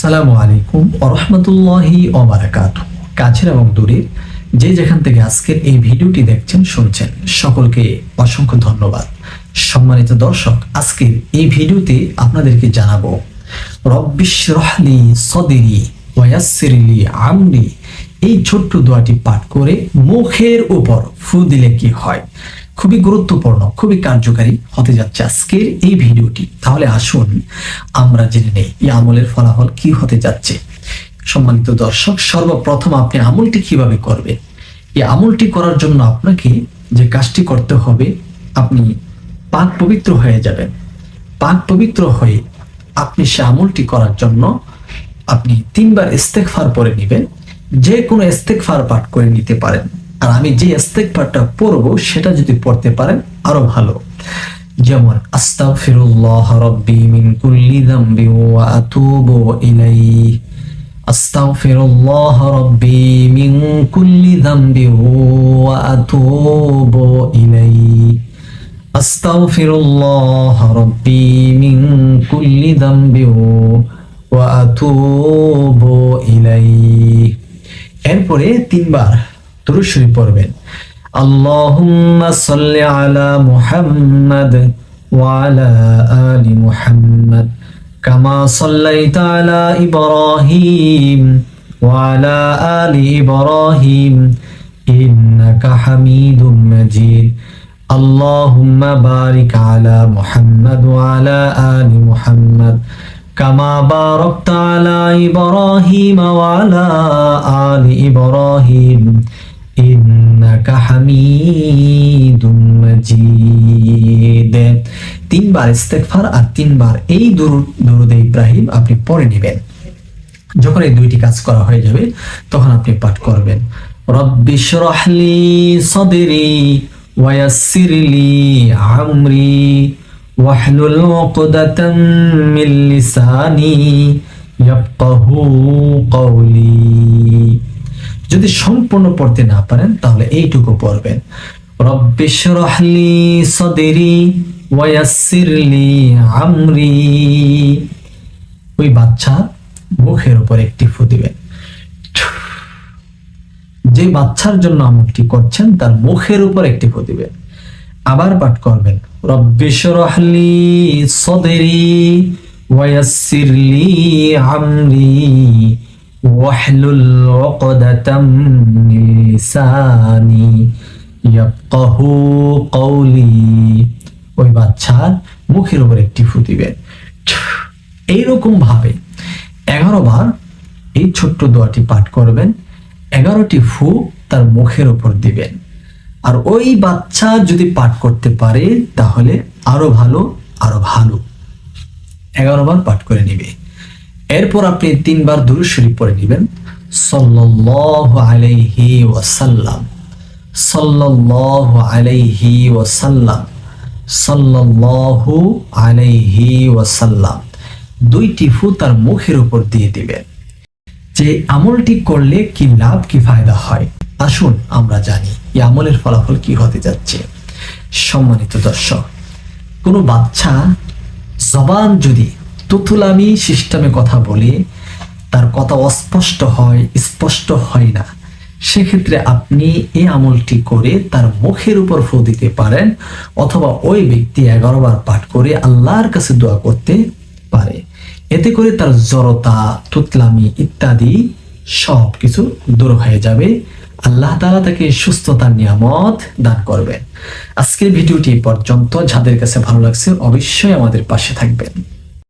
আসসালামু আলাইকুম ওরহমতুল্লাহি ওবারাকাত কাছের এবং দূরের যে যেখান থেকে আজকের এই ভিডিওটি দেখছেন, শুনছেন, সকলকে অসংখ্য ধন্যবাদ। সম্মানিত দর্শক, আজকের এই ভিডিওতে আপনাদেরকে জানাব রব্বিশ রহলি সদেরি ওয়াসিরলি আমরি। এই ছোট্ট দোয়াটি পাঠ করে মুখের উপর ফু দিলে কি হয়? খুবই গুরুত্বপূর্ণ, খুবই কার্যকারী হতে যাচ্ছে আজকের এই ভিডিওটি। তাহলে আসুন আমরা জেনে নেই এই আমলের ফলাফল কি হতে যাচ্ছে। সম্মানিত দর্শক, সর্বপ্রথম আপনি আমলটি কীভাবে করবেন? এই আমলটি করার জন্য আপনাকে যে কাজটি করতে হবে, আপনি পাক পবিত্র হয়ে যাবেন। পাক পবিত্র হয়ে আপনি সে আমলটি করার জন্য আপনি তিনবার ইস্তেকফার পরে নেবেন। যে কোনো ইস্তেকফার পাঠ করে নিতে পারেন। আর আমি যে ইস্তেকফারটা পড়ব সেটা যদি পড়তে পারেন, আরও ভালো। যেমন, আস্তাগফিরুল্লাহ রাব্বি মিন কুল্লি যামবি ওয়া আতুবু ইলাইহি। আস্তাগফিরুল্লাহ রাব্বি মিন কুল্লি যামবি ওয়া আতুবু ইলাইহি। আস্তাগফিরুল্লাহ রাব্বি মিন কুল্লি যামবি ওয়া আতুবু ইলাইহি। এরপরে তিনবার দুরূদ শরীফ পড়বেন اللهم صل على محمد وعلى آل محمد كما صليت على إبراهيم وعلى آل إبراهيم إنك حميد مجيد اللهم بارك على محمد وعلى آل محمد كما باركت على إبراهيم وعلى آل إبراهيم إنك حميد مجيد তিনবার ইস্তেগফার আর তিনবার এই দুরুদ দুরুদে ইব্রাহিম আপনি পড়ে নেবেন যখন এই দুইটি কাজ করা হয়ে যাবে তখন আপনি পাঠ করবেন রব্বি শরহলি সদরি ويسر لي عمري واحلل عقدة من لساني يفقه قولي যদি সম্পূর্ণ পড়তে না পারেন, তাহলে এইটুকু পড়বেন। সদরি ওয়াসিরলি আমরি। ওই বাচ্চা মুখের উপর একটি ফু দিবেন। যে বাচ্চার জন্য আমলটি করছেন, তার মুখের উপর একটি ফু দিবেন। আবার পাঠ করবেন, রব্বি শরহলি সদরি ওয়াসিরলি আমরি। ওয়াহলুল উকদাতাম মিন লিসানি ইয়াফকাহু কওলি ওই বাচ্চার মুখের উপর একটি ফু দিবেন এইরকম ভাবে এগারো বার এই ছোট্ট দোয়াটি পাঠ করবেন। এগারোটি ফু তার মুখের উপর দিবেন। আর ওই বাচ্চা যদি পাঠ করতে পারে, তাহলে আরও ভালো আরও ভালো। এগারো বার পাঠ করে নিবে। এরপর আপনি তিনবার দুরু শরীফ পড়ে নেবেন। সাল্লাল্লাহু আলাইহি ওয়াসাল্লাম। সাল্লাল্লাহু আলাইহি ওয়াসাল্লাম। সাল্লাল্লাহু আলাইহি ওয়াসাল্লাম। দুইটি ফু তার মুখের উপর দিয়ে দিবেন। যে আমলটি করলে কি লাভ, কি ফায়দা হয় আসুন আমরা জানি এই আমলের ফলাফল কি হতে যাচ্ছে। সম্মানিত দর্শক, কোনো বাচ্চা জবান যদি তুতুলামি সিস্টেমে কথা বলে তার কথা অস্পষ্ট হয়, স্পষ্ট হয় না। সেক্ষেত্রে আপনি এই আমলটি করে তার মুখের উপর ফু দিতে পারেন অথবা ওই ব্যক্তি এগারোবার পাঠ করে আল্লাহর কাছে দোয়া করতে পারে। এতে করে তার জড়তা, তুতলামি ইত্যাদি সব কিছু দূর হয়ে যাবে। আল্লাহ তালা তাকে সুস্থতার নিয়ামত দান করবেন। আজকের ভিডিওটি পর্যন্ত। যাদের কাছে ভালো লাগছে অবশ্যই আমাদের পাশে থাকবেন।